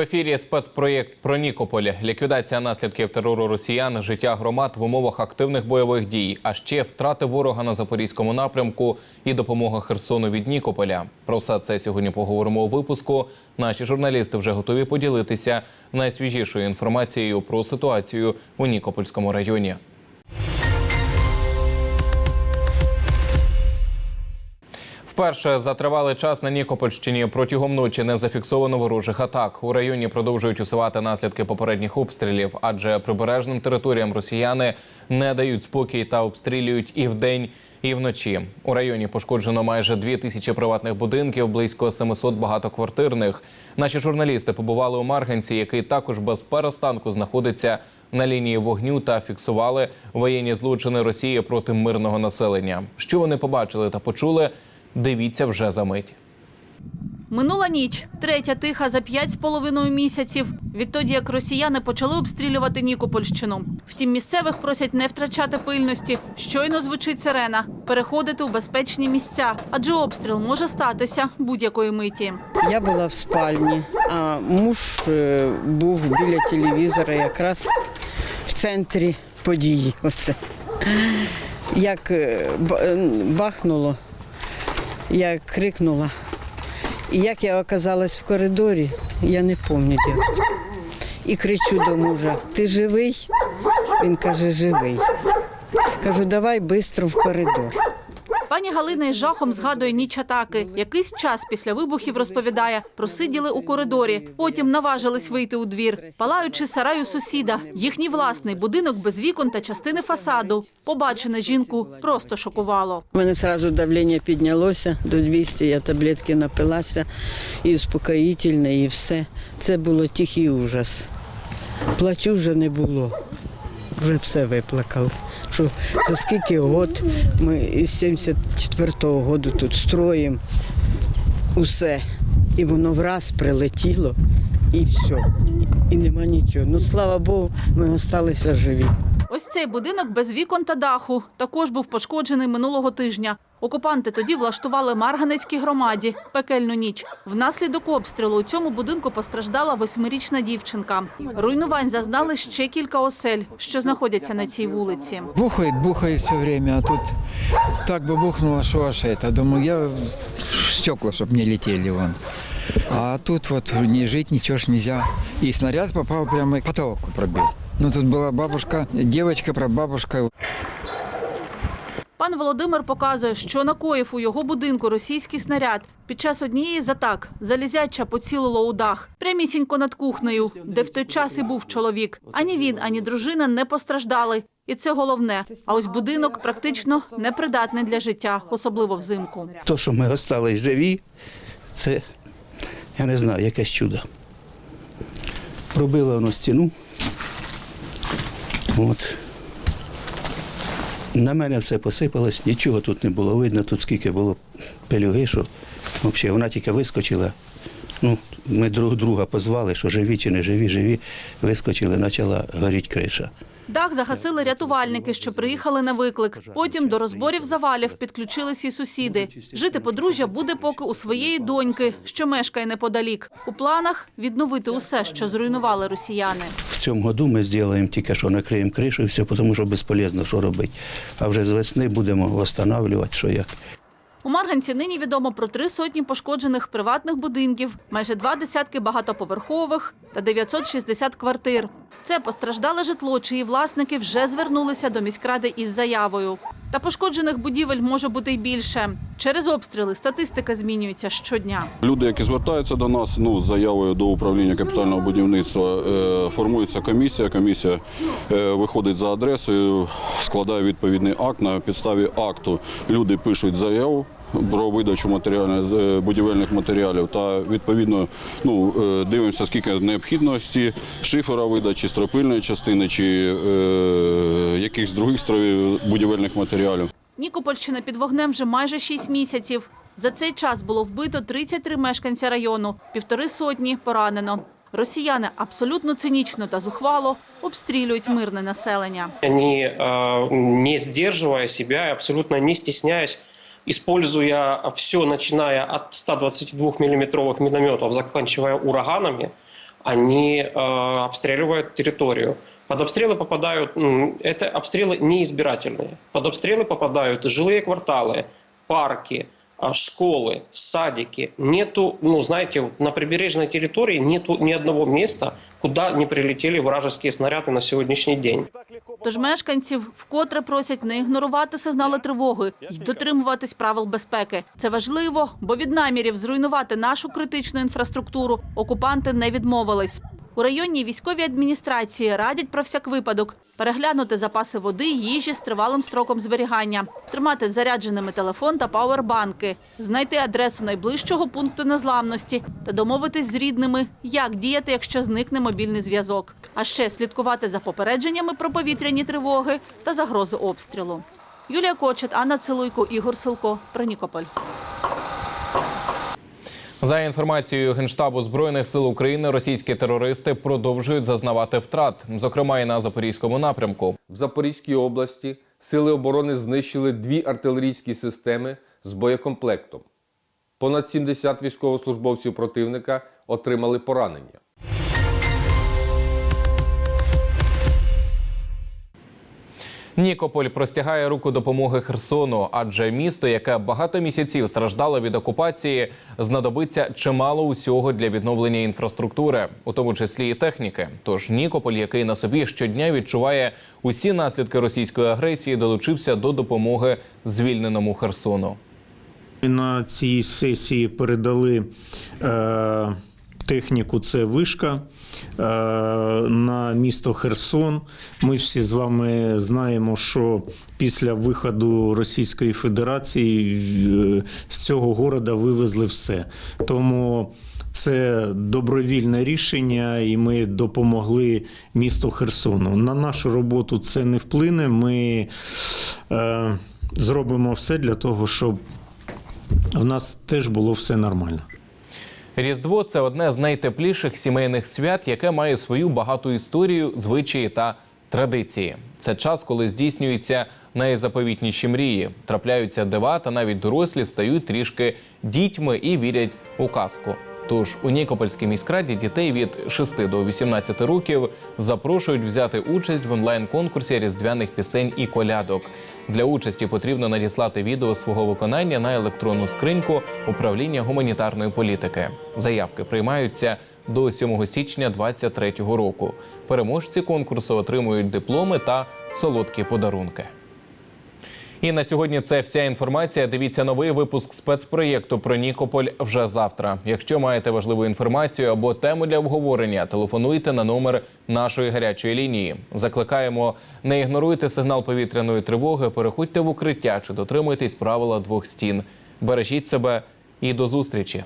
Ефірі спецпроєкт про Нікополь. Ліквідація наслідків терору росіян, життя громад в умовах активних бойових дій, а ще втрати ворога на запорізькому напрямку і допомога Херсону від Нікополя. Про все це сьогодні поговоримо у випуску. Наші журналісти вже готові поділитися найсвіжішою інформацією про ситуацію у Нікопольському районі. Вперше за тривалий час на Нікопольщині протягом ночі не зафіксовано ворожих атак. У районі продовжують усувати наслідки попередніх обстрілів, адже прибережним територіям росіяни не дають спокій та обстрілюють і вдень, і вночі. У районі пошкоджено майже дві тисячі приватних будинків, близько 700 багатоквартирних. Наші журналісти побували у Марганці, який також без перестанку знаходиться на лінії вогню та фіксували воєнні злочини Росії проти мирного населення. Що вони побачили та почули? Дивіться вже за мить. Минула ніч, третя тиха за п'ять з половиною місяців. Відтоді як росіяни почали обстрілювати Нікопольщину. Втім, місцевих просять не втрачати пильності. Щойно звучить сирена, переходити у безпечні місця, адже обстріл може статися будь-якої миті. Я була в спальні, а муж е, був біля телевізора, якраз в центрі події. Оце. Як е, е, бахнуло, я крикнула. І як я оказалась в коридорі, я не пам'ятаю. І кричу до мужа: ти живий? Він каже, живий. Кажу, давай швидко в коридор. Пані Галина із жахом згадує ніч атаки. Якийсь час після вибухів розповідає, просиділи у коридорі. Потім наважились вийти у двір, палаючи сараю сусіда. Їхній власний будинок без вікон та частини фасаду. Побачене жінку просто шокувало. У мене одразу давлення піднялося до 200, я таблетки напилася, і успокоїтельне, і все. Це було тихий ужас. Плачу вже не було. Вже все виплакав. Що за скільки год ми із 74-го року тут строїмо усе. І воно враз прилетіло, і все. І нема нічого. Ну слава Богу, ми залишилися живі Ось цей будинок без вікон та даху також був пошкоджений минулого тижня. Окупанти тоді влаштували Марганецькій громаді пекельну ніч. Внаслідок обстрілу у цьому будинку постраждала восьмирічна дівчинка. Руйнувань зазнали ще кілька осель, що знаходяться на цій вулиці. Бухает, бухает все время, а тут так бы бухнуло, что аж это. Думаю, я стекла, чтобы не летели вон. А тут вот не жить, ничего ж нельзя. И снаряд попал прямо и потолку пробил. Ну тут была бабушка, девочка, прабабушка. Пан Володимир показує, що накоїв у його будинку російський снаряд. Під час однієї з атак залізяча поцілило у дах прямісінько над кухнею, де в той час і був чоловік. Ані він, ані дружина не постраждали. І це головне. А ось будинок практично непридатний для життя, особливо взимку. То, що ми остались живі, це, я не знаю, якесь чудо. Пробило воно стіну. От. На мене все посипалось, нічого тут не було видно, тут скільки було пелюги, що взагалі вона тільки вискочила. Ну, ми друг друга позвали, що живі чи не живі, живі, вискочили, почала горіти криша. Дах загасили рятувальники, що приїхали на виклик. Потім до розборів завалів підключились і сусіди. Жити подружжя буде поки у своєї доньки, що мешкає неподалік. У планах відновити усе, що зруйнували росіяни. В цьому году ми зробимо тільки що накриємо кришу і все, тому що безполезно, що робити. А вже з весни будемо встановлювати, що як. У Марганці нині відомо про три сотні пошкоджених приватних будинків, майже два десятки багатоповерхових та 960 квартир. Це постраждале житло, чиї власники вже звернулися до міськради із заявою. Та пошкоджених будівель може бути й більше. Через обстріли статистика змінюється щодня. Люди, які звертаються до нас ну, з заявою до управління капітального будівництва, е, формується комісія. Комісія е, виходить за адресою, складає відповідний акт. На підставі акту люди пишуть заяву. Про видачу матеріальних е, будівельних матеріалів та відповідно ну, е, дивимося, скільки необхідності шифера видачі, стропильної частини чи е, якихось других стро- будівельних матеріалів. Нікопольщина під вогнем вже майже 6 місяців. За цей час було вбито 33 мешканця району, півтори сотні поранено. Росіяни абсолютно цинічно та зухвало обстрілюють мирне населення. Они, э, не сдерживая себя абсолютно не стесняясь, используя все, начиная от 122 миллиметровых минометов, заканчивая ураганами, они э, обстреливают территорию. Под обстрелы попадают, это обстрелы неизбирательные. Под обстрелы попадают жилые кварталы, парки, а, школы, садики. Нету, ну, знаете, на прибережной территории нету ни одного места, куда не прилетели вражеские снаряды на сегодняшний день. Тож мешканців вкотре просять не ігнорувати сигнали тривоги і дотримуватись правил безпеки. Це важливо, бо від намірів зруйнувати нашу критичну інфраструктуру окупанти не відмовились. У районній військовій адміністрації радять про всяк випадок переглянути запаси води, їжі з тривалим строком зберігання, тримати зарядженими телефон та пауербанки, знайти адресу найближчого пункту незламності та домовитись з рідними, як діяти, якщо зникне мобільний зв'язок. А ще слідкувати за попередженнями про повітряні тривоги та загрозу обстрілу. Юлія Кочет, Анна Целуйко, Ігор Силко. Нікополь. За інформацією Генштабу Збройних сил України, російські терористи продовжують зазнавати втрат, зокрема і на запорізькому напрямку. В Запорізькій області сили оборони знищили дві артилерійські системи з боєкомплектом. Понад 70 військовослужбовців противника отримали поранення. Нікополь простягає руку допомоги Херсону, адже місто, яке багато місяців страждало від окупації, знадобиться чимало усього для відновлення інфраструктури, у тому числі і техніки. Тож Нікополь, який на собі щодня відчуває усі наслідки російської агресії, долучився до допомоги звільненому Херсону. На цій сесії передали е, техніку, це вишка е, місто Херсон. Ми всі з вами знаємо, що після виходу Російської Федерації е, з цього города вивезли все. Тому це добровільне рішення, і ми допомогли місту Херсону. На нашу роботу це не вплине. Ми е, зробимо все для того, щоб в нас теж було все нормально. Різдво це одне з найтепліших сімейних свят, яке має свою багату історію, звичаї та традиції. Це час, коли здійснюються найзаповітніші мрії, трапляються дива, та навіть дорослі стають трішки дітьми і вірять у казку. Тож у Нікопольській міськраді дітей від 6 до 18 років запрошують взяти участь в онлайн-конкурсі різдвяних пісень і колядок. Для участі потрібно надіслати відео свого виконання на електронну скриньку управління гуманітарної політики. Заявки приймаються до 7 січня 2023 року. Переможці конкурсу отримують дипломи та солодкі подарунки. І на сьогодні це вся інформація. Дивіться новий випуск спецпроєкту про Нікополь вже завтра. Якщо маєте важливу інформацію або тему для обговорення, телефонуйте на номер нашої гарячої лінії. Закликаємо не ігноруйте сигнал повітряної тривоги, переходьте в укриття чи дотримуйтесь правила двох стін. Бережіть себе і до зустрічі.